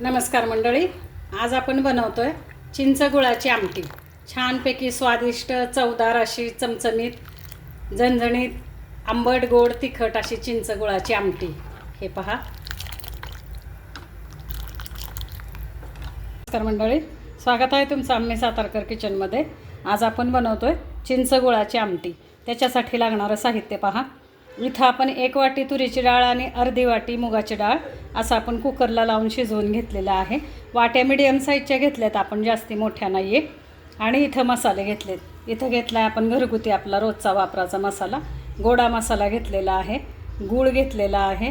नमस्कार मंडळी. आज आपण बनवतो चिंच गुळाची आमटी. छानपैकी स्वादिष्ट चवदार अशी चमचमीत झणझणीत आंबट गोड तिखट अशी चिंच गुळाची आमटी. हे पहा. नमस्कार मंडळी. स्वागत आहे तुमचं आम्ही सातारकर किचनमध्ये. आज आपण बनवतो चिंच गुळाची आमटी. त्याच्यासाठी लागणारं साहित्य पहा. इथं आपण एक वाटी तुरीची डाळ आणि अर्धी वाटी मुगाची डाळ असं आपण कुकरला लावून शिजवून घेतलेलं आहे. वाट्या मिडियम साईजच्या घेतल्यात आपण जास्ती मोठ्या नाही आहे आणि इथं मसाले घेतलेत. इथं घेतला आहे आपण घरगुती आपला रोजचा वापराचा मसाला. गोडा मसाला घेतलेला आहे. गूळ घेतलेला आहे.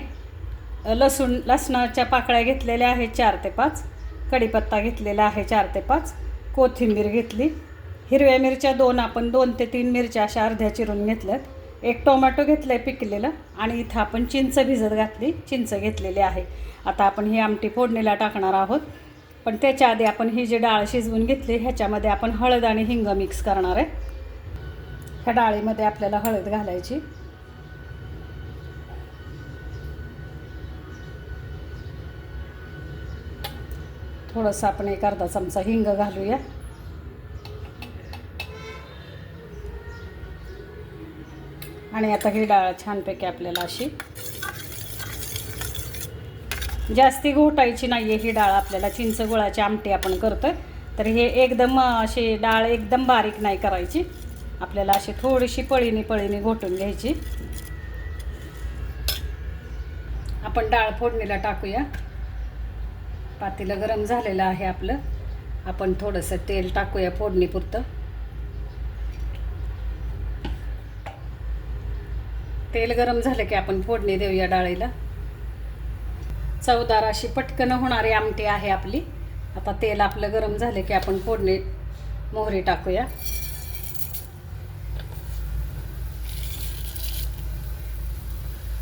लसूण लसणाच्या पाकळ्या घेतलेल्या आहेत चार ते पाच. कढीपत्ता घेतलेला आहे चार ते पाच. कोथिंबीर घेतली. हिरव्या मिरच्या दोन आपण दोन ते तीन मिरच्या अशा अर्ध्या चिरून घेतल्यात. एक टोमॅटो घेतलं आहे पिकलेलं आणि इथं आपण चिंच भिजत घातली चिंच घेतलेली आहे. आता आपण ही आमटी फोडणीला टाकणार आहोत. पण त्याच्या आधी आपण ही जी डाळ शिजवून घेतली ह्याच्यामध्ये आपण हळद आणि हिंग मिक्स करणार आहे. ह्या डाळीमध्ये आपल्याला हळद घालायची. थोडंसं आपण एक अर्धा चमचा हिंग घालूया. आणि आता ही डाळ छानपैकी आपल्याला अशी जास्ती घोटायची नाही आहे ही डाळ आपल्याला चिंच गुळाची आमटी आपण करतो तर हे एकदम अशी डाळ एकदम बारीक नाही करायची. आपल्याला अशी थोडीशी पळीनी पळीनी घोटून घ्यायची. आपण डाळ फोडणीला टाकूया. पातेलं गरम झालेलं आहे आपलं. आपण थोडंसं तेल टाकूया फोडणीपुरतं. तेल गरम झालं की आपण फोडणी देऊया डाळीला. चवदार अशी पटकन होणारी आमटी आहे आपली. आता तेल आपलं गरम झालं की आपण फोडणी मोहरी टाकूया.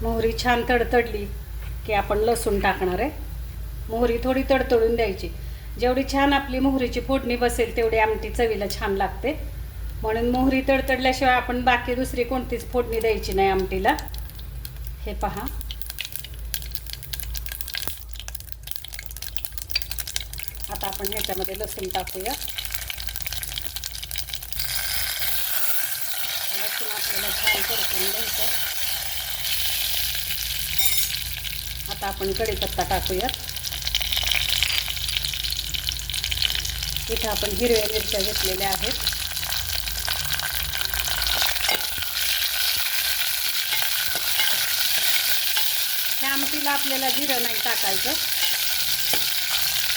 मोहरी छान तडतडली की आपण लसूण टाकणार आहे. मोहरी थोडी तडतडून द्यायची. जेवढी छान आपली मोहरीची फोडणी बसेल तेवढी आमटी चवीला छान लागते. म्हणून मोहरी तडतडल्याशिवाय आपण बाकी दुसरी कोणतीच फोडणी द्यायची नाही आमटीला. हे पहा. आता आपण ह्याच्यामध्ये लसूण टाकूया. लसूण आपल्याला छान परतून घ्यायचं आता आपण कढीपत्ता टाकूया इथं आपण हिरव्या मिरच्या घेतलेल्या आहेत. आमटीला आपल्याला जिरं नाही टाकायचं.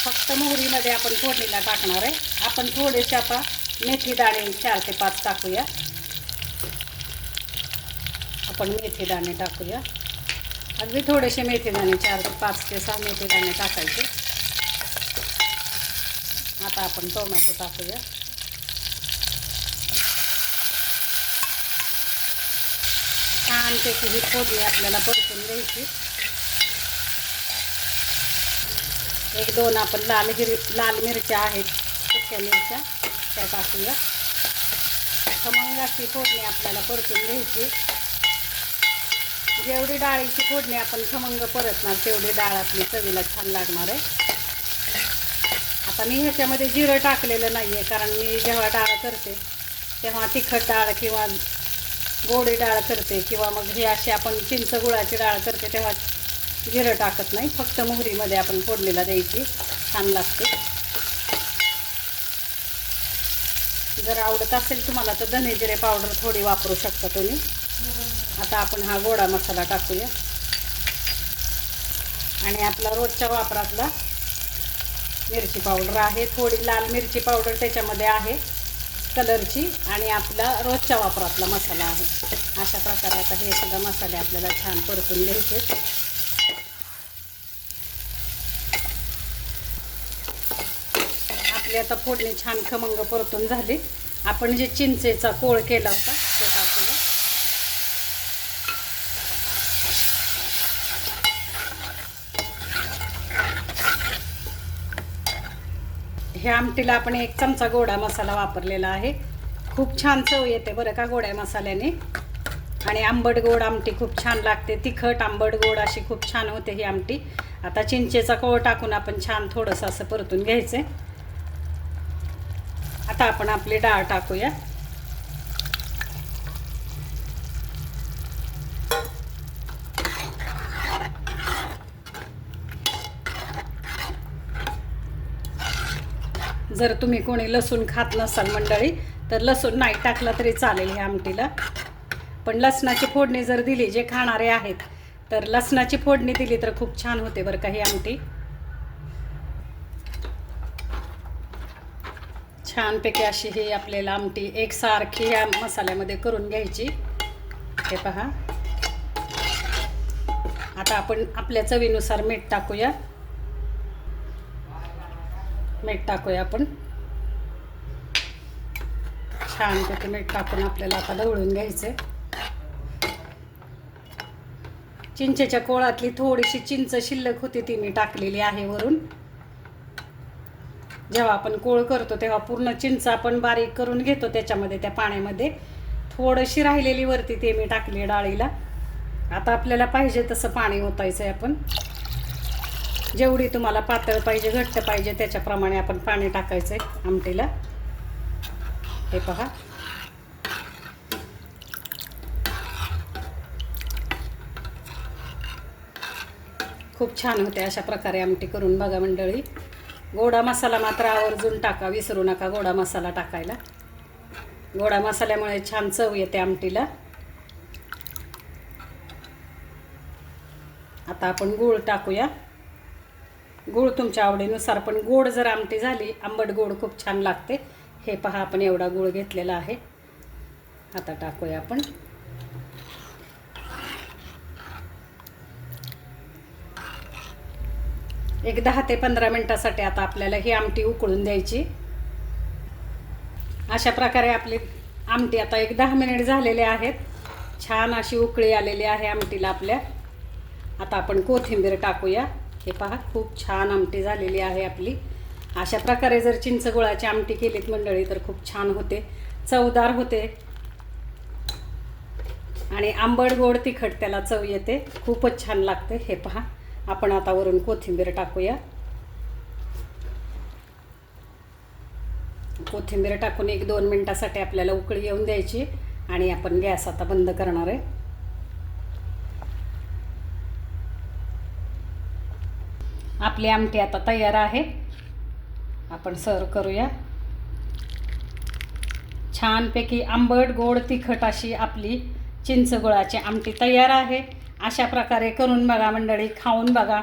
फक्त मोहरीमध्ये आपण फोडणीला टाकणार आहे. आपण थोडेसे आता मेथी दाणे चार ते पाच टाकूया. आपण मेथी दाणे टाकूया. अगदी थोडेसे मेथी दाणे चार ते पाच ते सहा मेथी दाणे टाकायचे. आता आपण टोमॅटो टाकूया. छानपैकी ही फोडणी आपल्याला परतून द्यायची एक दोन आपण लाल हिर लाल मिरच्या आहेत सुक्या मिरच्या त्या टाकूया खमंग अशी फोडणी आपल्याला परतून घ्यायची. जेवढी डाळीची फोडणी आपण खमंग परतणार तेवढी डाळ आपली चवीला छान लागणार आहे. आता मी ह्याच्यामध्ये जिरं टाकलेलं नाही आहे कारण मी जेव्हा डाळ करते तेव्हा तिखट डाळ किंवा गोडी डाळ करते किंवा मग ही अशी आपण चिंच गुळाची डाळ करते तेव्हा जिरं टाकत नाही फक्त मोहरीमध्ये आपण फोडणीला द्यायची छान लागते. जर आवडत असेल तुम्हाला तर धने जिरे पावडर थोडी वापरू शकता तुम्ही. आता आपण हा गोडा मसाला टाकूया. आणि आपला रोजच्या वापरातला मिरची पावडर आहे. थोडी लाल मिरची पावडर त्याच्यामध्ये आहे कलरची. आणि आपला रोजच्या वापरातला मसाला आहे. अशा प्रकारे आता हे सगळं मसाले आपल्याला छान परतून घ्यायचे. आपली आता फोडणी छान खमंग परतून झाली. आपण जे चिंचेचा कोळ केला होता तो टाकूया. ह्या आमटीला आपण एक चमचा गोडा मसाला वापरलेला आहे. खूप छान चव येते बरं का गोड्या मसाल्याने. आणि आंबट गोड आमटी खूप छान लागते. तिखट आंबट गोड अशी खूप छान होते ही आमटी. आता चिंचेचा कोळ टाकून आपण छान थोडंसं असं परतून घ्यायचं आता आपण आपली डाळ टाकूया. जर तुम्ही कोणी लसूण खात नसाल मंडळी तर लसूण नाही टाकला तरी चालेल ह्या आमटीला. पण लसणाची फोडणी जर दिली जे खाणारे आहेत तर लसणाची फोडणी दिली तर खूप छान होते बरं का ही आमटी. छानपैकी अशी ही आपल्याला आमटी एकसारखी ह्या मसाल्यामध्ये करून घ्यायची. हे पहा. आता आपण आपल्या चवीनुसार मीठ टाकूया. मीठ टाकूया आपण. छानपैकी मीठ टाकून आपल्याला आता ढवळून घ्यायचं चिंचेच्या कोळातली थोडीशी चिंच शिल्लक होती ती मी टाकलेली आहे वरून. जेव्हा आपण कोळ करतो तेव्हा पूर्ण चिंच आपण बारीक करून घेतो त्याच्यामध्ये त्या पाण्यामध्ये. थोडीशी राहिलेली वरती ते मी टाकली डाळीला. आता आपल्याला पाहिजे तसं पाणी ओतायचं आहे आपण. जेवढी तुम्हाला पातळ पाहिजे घट्ट पाहिजे त्याच्याप्रमाणे आपण पाणी टाकायचं आहे आमटीला. हे पहा. खूप छान होते अशा प्रकारे आमटी करून बघा मंडळी. गोडा मसाला मात्र आवर्जून टाका विसरू नका गोडा मसाला टाकायला. गोडा मसाल्यामुळे छान चव येते आमटीला. आता आपण गूळ टाकूया. गूळ तुमच्या आवडीनुसार पण गोड जर आमटी झाली आंबट गोड खूप छान लागते. हे पहा आपण एवढा गूळ घेतलेला आहे. आता टाकूया आपण. एक दहा ते पंधरा मिनटासाठी आता आपल्याला ही आमटी उकळून द्यायची. अशा प्रकारे आपली आमटी आता एक दहा मिनिट झालेले आहेत. छान अशी उकळी आलेली आहे आमटीला आपल्या. आता आपण कोथिंबीर टाकूया. हे पहा खूप छान आमटी झालेली आहे आपली. अशा प्रकारे जर चिंच गुळाची आमटी केलीत मंडळी तर खूप छान होते. चवदार होते. आणि आंबट गोड तिखट त्याला चव येते. खूपच छान लागते. हे पहा. आपण आता वरून कोथिंबीर टाकूया. कोथिंबीर टाकून एक दोन मिनटासाठी आपल्याला उकळी येऊन द्यायची आणि आपण गॅस आता बंद करणार आहे. आपली आमटी आता तयार आहे. आपण सर्व करूया. छानपैकी आंबट गोड तिखट अशी आपली चिंचगुळाची आमटी तयार आहे. अशा प्रकारे करून बघा मंडळी खाऊन बघा.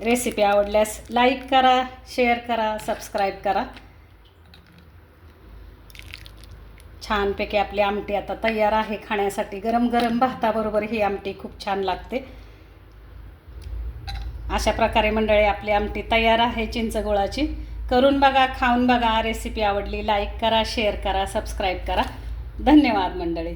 रेसिपी आवडल्यास लाईक करा शेअर करा सबस्क्राईब करा. छानपैकी आपली आमटी आता तयार आहे खाण्यासाठी. गरम गरम भाताबरोबर ही आमटी खूप छान लागते. अशा प्रकारे मंडळी आपली आमटी तयार आहे चिंचगुळाची. करून बघा खाऊन बघा. रेसिपी आवडली लाईक करा शेअर करा सबस्क्राईब करा. धन्यवाद मंडळी.